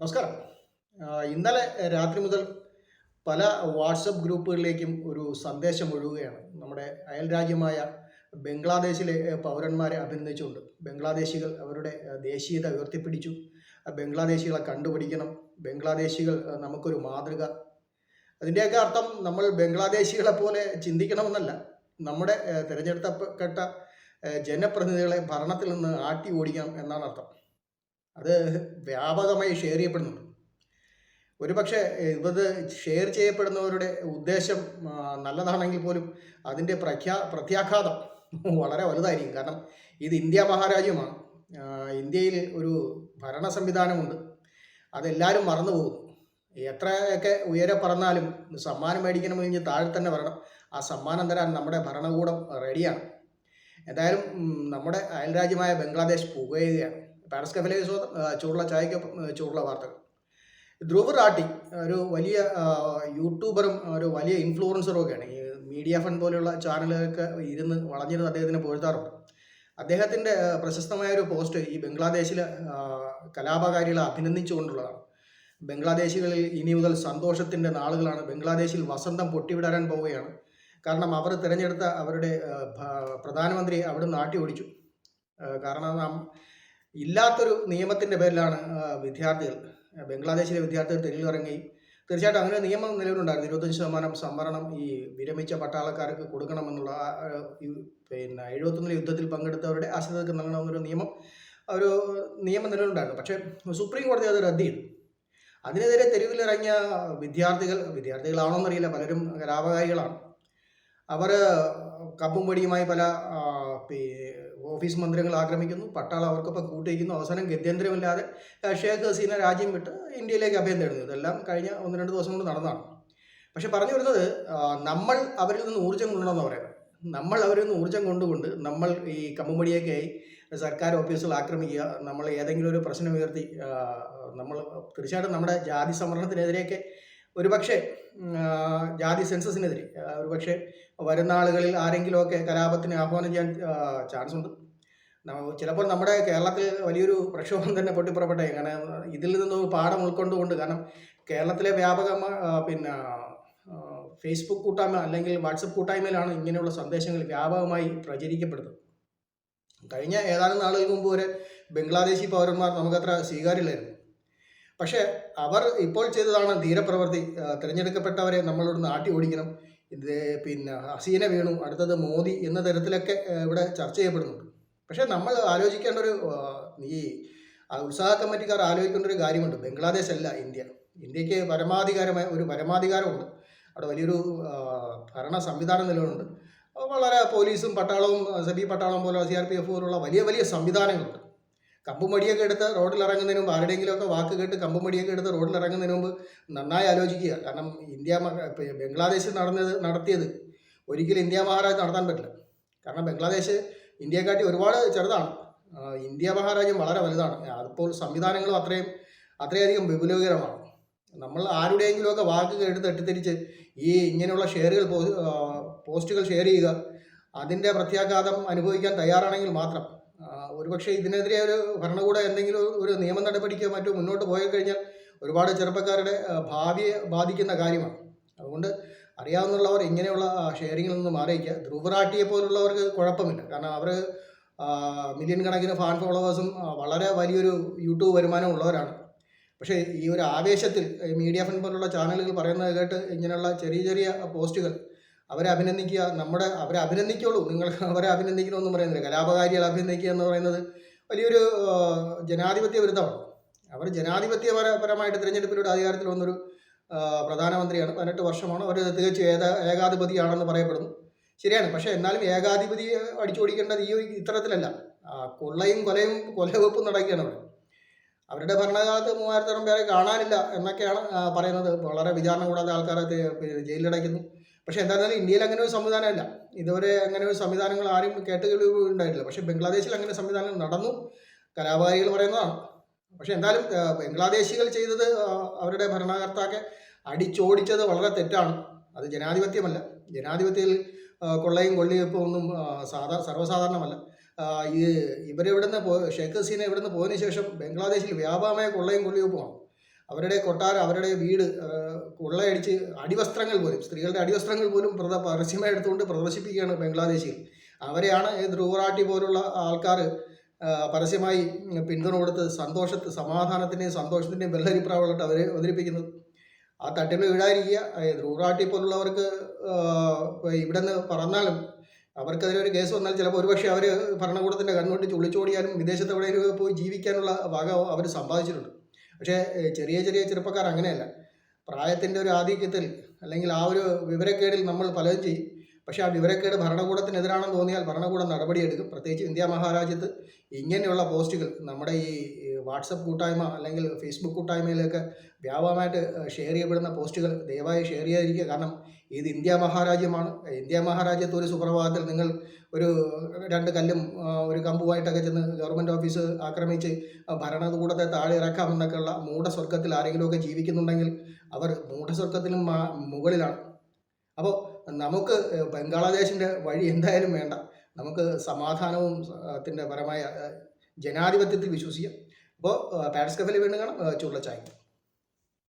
നമസ്കാരം. ഇന്നലെ രാത്രി മുതൽ പല വാട്സപ്പ് ഗ്രൂപ്പുകളിലേക്കും ഒരു സന്ദേശം ഒഴുകുകയാണ്. നമ്മുടെ അയൽ രാജ്യമായ ബംഗ്ലാദേശിലെ പൗരന്മാരെ അഭിനന്ദിച്ചുകൊണ്ട്. ബംഗ്ലാദേശികൾ അവരുടെ ദേശീയത ഉയർത്തിപ്പിടിച്ചു. ബംഗ്ലാദേശികളെ കണ്ടുപിടിക്കണം. ബംഗ്ലാദേശികൾ നമുക്കൊരു മാതൃക. അതിന്റെയൊക്കെ അർത്ഥം നമ്മൾ ബംഗ്ലാദേശികളെ പോലെ ചിന്തിക്കണമെന്നല്ല. നമ്മുടെ തിരഞ്ഞെടുക്കപ്പെട്ട ജനപ്രതിനിധികളെ ഭരണത്തിൽ നിന്ന് ആട്ടി ഓടിക്കണം എന്നാണ് അർത്ഥം. അത് വ്യാപകമായി ഷെയർ ചെയ്യപ്പെടുന്നുണ്ട്. ഒരുപക്ഷെ ഇത് ഷെയർ ചെയ്യപ്പെടുന്നവരുടെ ഉദ്ദേശം നല്ലതാണെങ്കിൽ പോലും അതിന്റെ പ്രഖ്യാ പ്രത്യാഘാതം വളരെ വലുതായിരിക്കും. കാരണം ഇത് ഇന്ത്യ മഹാരാജ്യമാണ്. ഇന്ത്യയിൽ ഒരു ഭരണ സംവിധാനമുണ്ട്. അതെല്ലാവരും മറന്നു പോകുന്നു. എത്രയൊക്കെ ഉയരെ പറന്നാലും സമ്മാനം മേടിക്കണമെങ്കിൽ താഴെ തന്നെ വരണം. ആ സമ്മാനം തരാൻ നമ്മുടെ ഭരണകൂടം റെഡിയാണ് എന്തായാലും നമ്മുടെ അയൽരാജ്യമായ ബംഗ്ലാദേശ് പുകയുകയാണ് പാരസ് കഫലെ ചൂടുള്ള ചായക്ക് ചൂടുള്ള വാർത്തകൾ. ധ്രുവ് റാട്ടി ഒരു വലിയ യൂട്യൂബറും ഒരു വലിയ ഇൻഫ്ലുവൻസറും ഒക്കെയാണ്. ഈ മീഡിയ ഫണ്ട് പോലെയുള്ള ചാനലുകളൊക്കെ ഇരുന്ന് വളഞ്ഞിരുന്ന് അദ്ദേഹത്തിനെ പുകഴ്ത്താറുണ്ട് അദ്ദേഹത്തിന്റെ പ്രശസ്തമായ ഒരു പോസ്റ്റ് ഈ ബംഗ്ലാദേശിലെ കലാപകാരികളെ അഭിനന്ദിച്ചുകൊണ്ടുള്ളതാണ്. ബംഗ്ലാദേശികളിൽ ഇനി മുതൽ സന്തോഷത്തിന്റെ നാളുകളാണ്. ബംഗ്ലാദേശിൽ വസന്തം പൊട്ടിവിടരാൻ പോവുകയാണ്. കാരണം അവർ തിരഞ്ഞെടുത്ത അവരുടെ പ്രധാനമന്ത്രി അവിടെ നാട്ടി ഓടിച്ചു കാരണം നാം ഇല്ലാത്തൊരു നിയമത്തിന്റെ പേരിലാണ് വിദ്യാർത്ഥികൾ ബംഗ്ലാദേശിലെ വിദ്യാർത്ഥികൾ തെരുവിലിറങ്ങി. തീർച്ചയായിട്ടും അങ്ങനെ നിയമം നിലവിലുണ്ടായിരുന്നു. ഇരുപത്തഞ്ച് ശതമാനം സംവരണം ഈ വിരമിച്ച പട്ടാളക്കാർക്ക് കൊടുക്കണമെന്നുള്ള പിന്നെ എഴുപത്തൊന്നിലെ യുദ്ധത്തിൽ പങ്കെടുത്തവരുടെ ആശ്രിതർക്ക് നൽകണമെന്നൊരു നിയമം ഒരു നിയമം നിലവിലുണ്ടായിരുന്നു. പക്ഷേ സുപ്രീം കോടതി അത് റദ്ദ് ചെയ്തു. അതിനെതിരെ തെരുവിലിറങ്ങിയ വിദ്യാർത്ഥികൾ വിദ്യാർത്ഥികളാണോ വിദ്യാർത്ഥികളാണോന്നറിയില്ല പലരും കലാപകാരികളാണ് അവർ കപ്പും പൊടിയുമായി പല ഓഫീസ് മന്ദിരങ്ങൾ ആക്രമിക്കുന്നു. പട്ടാളം അവർക്കൊപ്പം കൂട്ടിയിരിക്കുന്നു അവസാനം ഗത്യന്തരമില്ലാതെ ഷേഖ് ഹസീന രാജ്യം വിട്ട് ഇന്ത്യയിലേക്ക് അഭയം തേടുന്നു. ഇതെല്ലാം കഴിഞ്ഞ ഒന്ന് രണ്ട് ദിവസം കൊണ്ട് നടന്നതാണ്. പക്ഷെ പറഞ്ഞു വരുന്നത് നമ്മൾ അവരിൽ നിന്ന് ഊർജം കൊണ്ടുവരണമെന്ന് പറയുന്നത്. നമ്മൾ അവരിൽ നിന്ന് ഊർജം കൊണ്ടുകൊണ്ട് നമ്മൾ ഈ കമ്മുമടിയൊക്കെയായി സർക്കാർ ഓഫീസുകൾ ആക്രമിക്കുക നമ്മൾ ഏതെങ്കിലും ഒരു പ്രശ്നം ഉയർത്തി നമ്മൾ തീർച്ചയായിട്ടും നമ്മുടെ ജാതി സംവരണത്തിനെതിരെയൊക്കെ ഒരുപക്ഷെ ജാതി സെൻസസിനെതിരെ ഒരുപക്ഷെ വരുന്ന ആളുകളിൽ ആരെങ്കിലുമൊക്കെ കലാപത്തിന് ആഹ്വാനം ചെയ്യാൻ ചാൻസ് ഉണ്ട്. ചിലപ്പോൾ നമ്മുടെ കേരളത്തിൽ വലിയൊരു പ്രക്ഷോഭം തന്നെ പൊട്ടിപ്പുറപ്പെട്ടേ. കാരണം ഇതിൽ നിന്ന് പാഠം ഉൾക്കൊണ്ടുകൊണ്ട് കാരണം കേരളത്തിലെ വ്യാപകമായ പിന്നെ ഫേസ്ബുക്ക് കൂട്ടായ്മ അല്ലെങ്കിൽ വാട്സപ്പ് കൂട്ടായ്മയിലാണ് ഇങ്ങനെയുള്ള സന്ദേശങ്ങൾ വ്യാപകമായി പ്രചരിക്കപ്പെടുന്നത്. കഴിഞ്ഞ ഏതാനും നാളുകൾക്ക് മുമ്പ് വരെ ബംഗ്ലാദേശി പൗരന്മാർ നമുക്കത്ര സ്വീകാര്യമില്ലായിരുന്നു പക്ഷേ അവർ ഇപ്പോൾ ചെയ്തതാണ് ധീരപ്രവൃത്തി തിരഞ്ഞെടുക്കപ്പെട്ടവരെ നമ്മളോട് നാട്ടി ഓടിക്കണം. ഇത് പിന്നെ ഹസീന വീണു അടുത്തത് മോദി എന്ന തരത്തിലൊക്കെ ഇവിടെ ചർച്ച ചെയ്യപ്പെടുന്നുണ്ട്. പക്ഷേ നമ്മൾ ആലോചിക്കേണ്ട ഒരു ഈ ഉത്സാഹ കമ്മിറ്റിക്കാർ ആലോചിക്കേണ്ട ഒരു കാര്യമുണ്ട്. ബംഗ്ലാദേശ് അല്ല ഇന്ത്യ. ഇന്ത്യയ്ക്ക് പരമാധികാരമായ ഒരു പരമാധികാരമുണ്ട്. അവിടെ വലിയൊരു ഭരണ സംവിധാനം നിലവിലുണ്ട്. വളരെ പോലീസും പട്ടാളവും സബി പട്ടാളം പോലെ സി ആർ പി എഫ് പോലുള്ള വലിയ വലിയ സംവിധാനങ്ങളുണ്ട്. കമ്പുമടിയൊക്കെ എടുത്ത് റോഡിൽ ഇറങ്ങുന്നതിന് മുമ്പ് ആരുടെയെങ്കിലുമൊക്കെ വാക്ക് കേട്ട് കമ്പുമടിയൊക്കെ എടുത്ത് റോഡിൽ ഇറങ്ങുന്നതിന് മുമ്പ് നന്നായി ആലോചിക്കുക. കാരണം ഇന്ത്യ ബംഗ്ലാദേശ് നടന്നത് നടത്തിയത് ഒരിക്കലും ഇന്ത്യ മഹാരാജ് നടത്താൻ പറ്റില്ല. കാരണം ബംഗ്ലാദേശ് ഇന്ത്യയെക്കാട്ടി ഒരുപാട് ചെറുതാണ്. ഇന്ത്യ മഹാരാജ്യം വളരെ വലുതാണ്. അതിപ്പോൾ സംവിധാനങ്ങളും അത്രയും അത്രയധികം വിപുലകരമാണ്. നമ്മൾ ആരുടെയെങ്കിലുമൊക്കെ വാക്ക് കേട്ട് തെറ്റിദ്ധരിച്ച് ഈ ഇങ്ങനെയുള്ള ഷെയറുകൾ പോസ്റ്റുകൾ ഷെയർ ചെയ്യുക അതിന്റെ പ്രത്യാഘാതം അനുഭവിക്കാൻ തയ്യാറാണെങ്കിൽ മാത്രം ഒരുപക്ഷെ ഇതിനെതിരെ ഒരു ഭരണകൂടം എന്തെങ്കിലും ഒരു നിയമ നടപടിക്കോ മറ്റോ മുന്നോട്ട് പോയി കഴിഞ്ഞാൽ ഒരുപാട് ചെറുപ്പക്കാരുടെ ഭാവിയെ ബാധിക്കുന്ന കാര്യമാണ്. അതുകൊണ്ട് അറിയാവുന്നവർ ഇങ്ങനെയുള്ള ഷെയറിങ്ങിൽ നിന്ന് മാറിയിക്കുക ധ്രുവറാട്ടിയെ പോലുള്ളവർക്ക് കുഴപ്പമില്ല. കാരണം അവർ മില്യൺ കണക്കിന് ഫാൻ ഫോളോവേഴ്സും വളരെ വലിയൊരു യൂട്യൂബ് വരുമാനം ഉള്ളവരാണ്. പക്ഷേ ഈ ഒരു ആവേശത്തിൽ മീഡിയ ഫണ്ട് പോലുള്ള ചാനലുകൾ പറയുന്നത് കേട്ട് ഇങ്ങനെയുള്ള ചെറിയ ചെറിയ പോസ്റ്റുകൾ അവരെ അഭിനന്ദിക്കുക നമ്മുടെ അവരെ അഭിനന്ദിക്കുള്ളൂ. നിങ്ങൾ അവരെ അഭിനന്ദിക്കണമെന്നും പറയുന്നില്ല. കലാപകാരികളെ അഭിനന്ദിക്കുക എന്ന് പറയുന്നത് വലിയൊരു ജനാധിപത്യ വിരുദ്ധമാണ്. അവർ ജനാധിപത്യപരമായിട്ട് തിരഞ്ഞെടുപ്പിലൂടെ അധികാരത്തിൽ വന്നൊരു പ്രധാനമന്ത്രിയാണ്. പതിനെട്ട് വർഷമാണ്. അവർ തികച്ചും ഏക ഏകാധിപതിയാണെന്ന് പറയപ്പെടുന്നു. ശരിയാണ്. പക്ഷേ എന്നാലും ഏകാധിപതി അടിച്ചോടിക്കേണ്ടത് ഈ ഇത്തരത്തിലല്ല. കൊള്ളയും കൊലയും കൊലവെപ്പും നടക്കുകയാണ് അവരുടെ ഭരണകാലത്ത് മൂവായിരത്തോളം പേരെ കാണാനില്ല എന്നൊക്കെയാണ് പറയുന്നത്. വളരെ വിചാരണ കൂടാതെ ആൾക്കാരെ ജയിലിലടയ്ക്കുന്നു. പക്ഷേ എന്തായിരുന്നാലും ഇന്ത്യയിൽ അങ്ങനെ ഒരു സംവിധാനമില്ല. ഇതുവരെ അങ്ങനെ ഒരു സംവിധാനങ്ങൾ ആരും കേട്ടുകേൾവി ഉണ്ടായിട്ടില്ല പക്ഷേ ബംഗ്ലാദേശിൽ അങ്ങനെ സംവിധാനം നടന്നു. കലാപാരികൾ പറയുന്നതാണ്. പക്ഷേ എന്തായാലും ബംഗ്ലാദേശികൾ ചെയ്തത് അവരുടെ ഭരണകർത്താക്കെ അടിച്ചോടിച്ചത് വളരെ തെറ്റാണ്. അത് ജനാധിപത്യമല്ല. ജനാധിപത്യത്തിൽ കൊള്ളയും കൊള്ളിയപ്പോൾ ഒന്നും സാധാ സർവസാധാരണമല്ല. ഈ ഇവരെവിടുന്ന് പോ ഷേഖ് ഹസീന ഇവിടുന്ന് പോയതിനു ശേഷം ബംഗ്ലാദേശിൽ വ്യാപകമായ കൊള്ളയും കൊള്ളിവെപ്പുമാണ് അവരുടെ കൊട്ടാരം അവരുടെ വീട് ഉള്ളയടിച്ച് അടിവസ്ത്രങ്ങൾ പോലും സ്ത്രീകളുടെ അടിവസ്ത്രങ്ങൾ പോലും പ്രദ പരസ്യമായി എടുത്തുകൊണ്ട് പ്രദർശിപ്പിക്കുകയാണ് ബംഗ്ലാദേശിൽ അവരെയാണ് ഈ ധ്രുവറാട്ടി പോലുള്ള ആൾക്കാർ പരസ്യമായി പിന്തുണ കൊടുത്ത് സന്തോഷത്ത് സമാധാനത്തിന്റെയും സന്തോഷത്തിന്റെയും വെള്ളരിപ്രാവുകളായിട്ട് അവരെ അവതരിപ്പിക്കുന്നത്. ആ തട്ടിൽ വീഴാതിരിക്കുക ധ്രുവറാട്ടി പോലുള്ളവർക്ക് ഇവിടെ നിന്ന് പറഞ്ഞാലും അവർക്കെതിരെ ഒരു കേസ് വന്നാൽ ചിലപ്പോൾ ഒരുപക്ഷെ അവർ ഭരണകൂടത്തിന്റെ കണ്ണുകൊണ്ട് ചുളിച്ചോടിയാലും വിദേശത്ത് എവിടെയെങ്കിലും പോയി ജീവിക്കാനുള്ള വക അവർ സമ്പാദിച്ചിട്ടുണ്ട്. പക്ഷേ ചെറിയ ചെറിയ ചെറുപ്പക്കാർ അങ്ങനെയല്ല. പ്രായത്തിന്റെ ഒരു ആധിക്യത്തിൽ അല്ലെങ്കിൽ ആ ഒരു വിവരക്കേടിൽ നമ്മൾ പലതും ചെയ്യും. പക്ഷേ ആ വിവരക്കേട് ഭരണകൂടത്തിനെതിരാണെന്ന് തോന്നിയാൽ ഭരണകൂടം നടപടിയെടുക്കും. പ്രത്യേകിച്ച് ഇന്ത്യ മഹാരാജ്യത്ത് ഇങ്ങനെയുള്ള പോസ്റ്റുകൾ നമ്മുടെ ഈ വാട്സപ്പ് കൂട്ടായ്മ അല്ലെങ്കിൽ ഫേസ്ബുക്ക് കൂട്ടായ്മയിലൊക്കെ വ്യാപകമായിട്ട് ഷെയർ ചെയ്യപ്പെടുന്ന പോസ്റ്റുകൾ ദയവായി ഷെയർ ചെയ്യാതിരിക്കുക. കാരണം ഇത് ഇന്ത്യ മഹാരാജ്യമാണ്. ഇന്ത്യ മഹാരാജ്യത്ത് ഒരു സുപ്രഭാതത്തിൽ നിങ്ങൾ ഒരു രണ്ട് കല്ലും ഒരു കമ്പുമായിട്ടൊക്കെ ചെന്ന് ഗവൺമെന്റ് ഓഫീസ് ആക്രമിച്ച് ഭരണകൂടത്തെ താഴെ ഇറക്കാമെന്നൊക്കെയുള്ള മൂഢസ്വർഗത്തിൽ ആരെങ്കിലുമൊക്കെ ജീവിക്കുന്നുണ്ടെങ്കിൽ അവർ മൂഢസ്വർഗത്തിലും മുകളിലാണ്. അപ്പോൾ നമുക്ക് ബംഗ്ലാദേശിന്റെ വഴി എന്തായാലും വേണ്ട. നമുക്ക് സമാധാനവും ത്തിന്റെ പരമായ ജനാധിപത്യത്തിൽ വിശ്വസിക്കാം. അപ്പോൾ പാരസ്കഫലി വീണ്ടും കാണാം. ചുള്ളച്ചായി